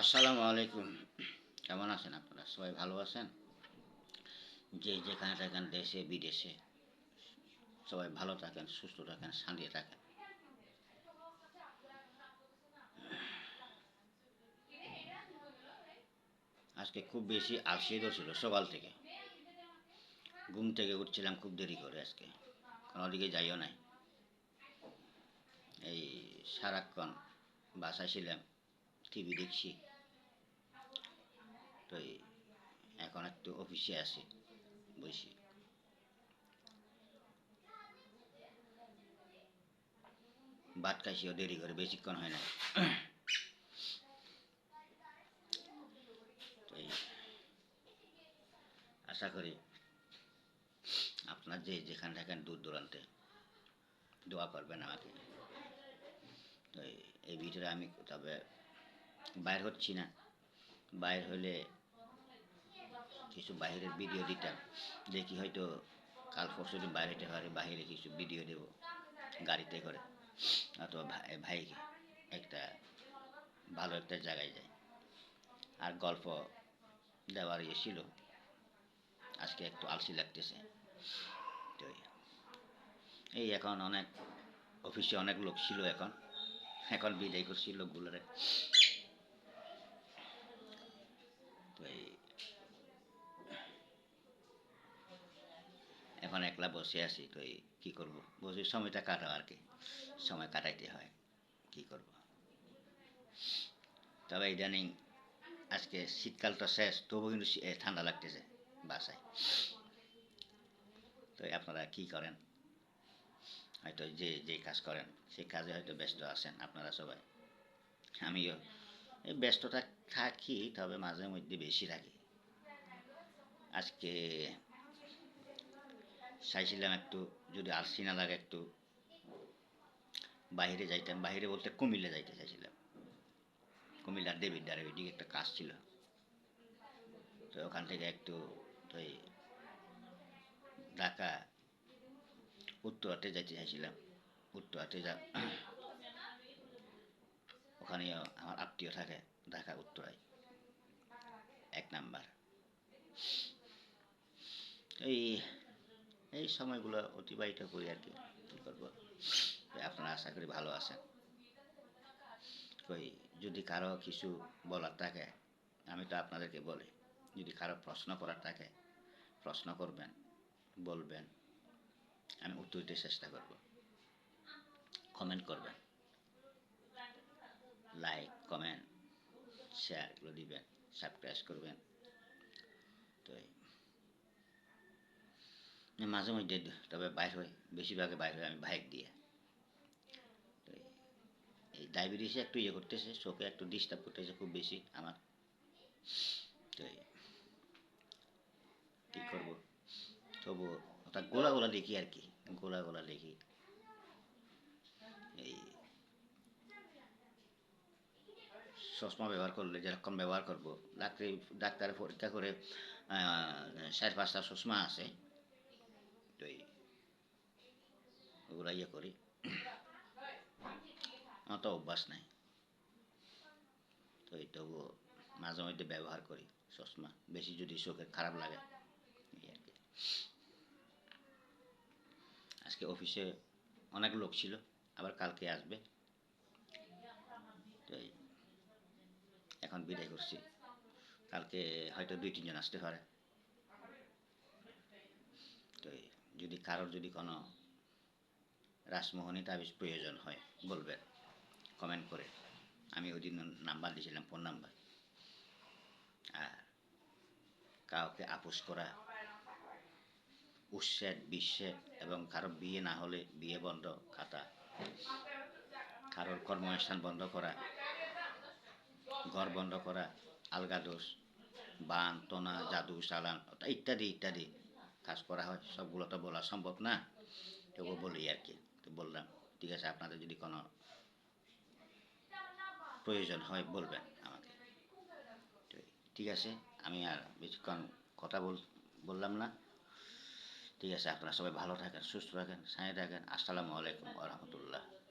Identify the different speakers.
Speaker 1: আসসালামু আলাইকুম। কেমন আছেন আপনারা? সবাই ভালো আছেন? যে যেখানে থাকেন, দেশে, বিদেশে, সবাই ভালো থাকেন, সুস্থ থাকেন, শান্তি থাকেন। আজকে খুব বেশি আলসিয়ে ছিল সকাল থেকে। ঘুম থেকে উঠছিলাম খুব দেরি করে আজকে। কোনো দিকে যাইও নাই। এই সারাক্ষণ বাসায় ছিলাম। টিভি দেখছি। তো এখন একটু অফিসে আছি, বসি। ভাত খাইছিও দেরি করে বেশিক্ষণ হয় না আশা করি আপনার যে যেখানে থাকেন দূর দূরান্তে দোয়া করবেন আমাকে। তো এই ভিতরে আমি তবে বাইর হচ্ছি না। বাইর হলে কিছু বাইরের ভিডিও দিতাম। দেখি হয়তো কাল পরশু দিন বাইরে হতে পারে কিছু ভিডিও দেব গাড়িতে করে। অথবা ভাই ভাইকে একটা ভালো একটা জায়গায় যায় আর গল্প দেওয়ার ইয়ে ছিল। আজকে একটু আলসি লাগতেছে। তো এই- এই এখন অনেক, অফিসে অনেক লোক ছিল এখন। এখন বিদায় করছি লোকগুলোরে। এখন একলা বসে আছি তো কী করব? বসে সময়টা কাটাও আর কি। সময় কাটাইতে হয়, কি করব? তবে ইদানিং আজকে শীতকালটা শেষ তবু কিন্তু ঠান্ডা লাগতেছে বাসায়। তো আপনারা কি করেন? হয়তো যে যে কাজ করেন সেই কাজে হয়তো ব্যস্ত আছেন আপনারা সবাই। আমিও এই ব্যস্ততা থাকি, তবে মাঝে মধ্যে বেশি থাকি আজকে চাইছিলাম একটু, যদি আলসি না লাগে একটু বাইরে যাইতাম। বাইরে বলতে কুমিল্লা যাইতে চাইছিলাম। কুমিল্লার দেবীর দ্বারে ওইদিকে একটা কাজ ছিল। তো ওখান থেকে একটু ওই ঢাকা উত্তরাতে যাইতে চাইছিলাম। উত্তরাতে যা, ওখানে আমার আত্মীয় থাকে, ঢাকা উত্তরায়। এক নাম্বার। এই এই সময়গুলো অতিবাহিত করি আর কি। কী করব? আপনারা আশা করি ভালো আছেন। কই, যদি কারও কিছু বলার থাকে, আমি তো আপনাদেরকে বলি, যদি কারও প্রশ্ন করার থাকে, প্রশ্ন করবেন, বলবেন, আমি উত্তর দিতে চেষ্টা করব। কমেন্ট করবেন। লাইক কমেন্ট শেয়ার এগুলো দিবেন সাবস্ক্রাইব করবেন। তো মাঝে মধ্যে তবে বাইর হই, বেশিরভাগে বাইর হই, আমি বাইক দিয়ে। এই- ডায়াবেটিসে একটু ইয়ে করতেছে, চোখে একটু ডিস্টার্ব করতেছে খুব বেশি আমার। তো কী করব? তবু ওটা গোলা গোলা দেখি আর কি, গোলা গোলা দেখি। এই, চশমা ব্যবহার করলে, যেরকম ব্যবহার করব, ডাক্তারি, ডাক্তারে পরীক্ষা করে চার পাঁচটা চশমা আছে। তো এই ওগুলা ইয়ে করি। আমার তো অভ্যাস নাই। তো এই তবুও মাঝে মধ্যে ব্যবহার করি, চশমা। বেশি যদি চোখের খারাপ লাগে আজকে অফিসে অনেক লোক ছিল, আবার কালকে আসবে। তো এখন বিদায় করছি। কালকে হয়তো দুই তিনজন আসতে পারে তো এই যদি কারোর যদি কোনো রাসমোহনী তাবিজ প্রয়োজন হয়, বলবেন কমেন্ট করে। আমি ওই দিন নাম্বার দিয়েছিলাম ফোন নাম্বার আর কাউকে আপোষ করা উচ্ছেদ বিচ্ছেদ এবং কারও বিয়ে না হলে বিয়ে বন্ধ খাতা, কারোর কর্মস্থান বন্ধ করা, ঘর বন্ধ করা, আলগা দোষ, বান, টোনা, জাদু, চালান, ইত্যাদি ইত্যাদি। কাজ করা হয়, সবগুলো তো বলা সম্ভব না। তবুও বলি আর কি, তো বললাম, ঠিক আছে, আপনাদের যদি কোনো প্রয়োজন হয়, বলবেন আমাকে। ঠিক আছে, আমি আর বেশিক্ষণ কথা বল, বললাম না। ঠিক আছে, আপনারা সবাই ভালো থাকেন, সুস্থ থাকেন সাঁয়ে থাকেন। আসসালামু আলাইকুম রহমতুল্লাহ।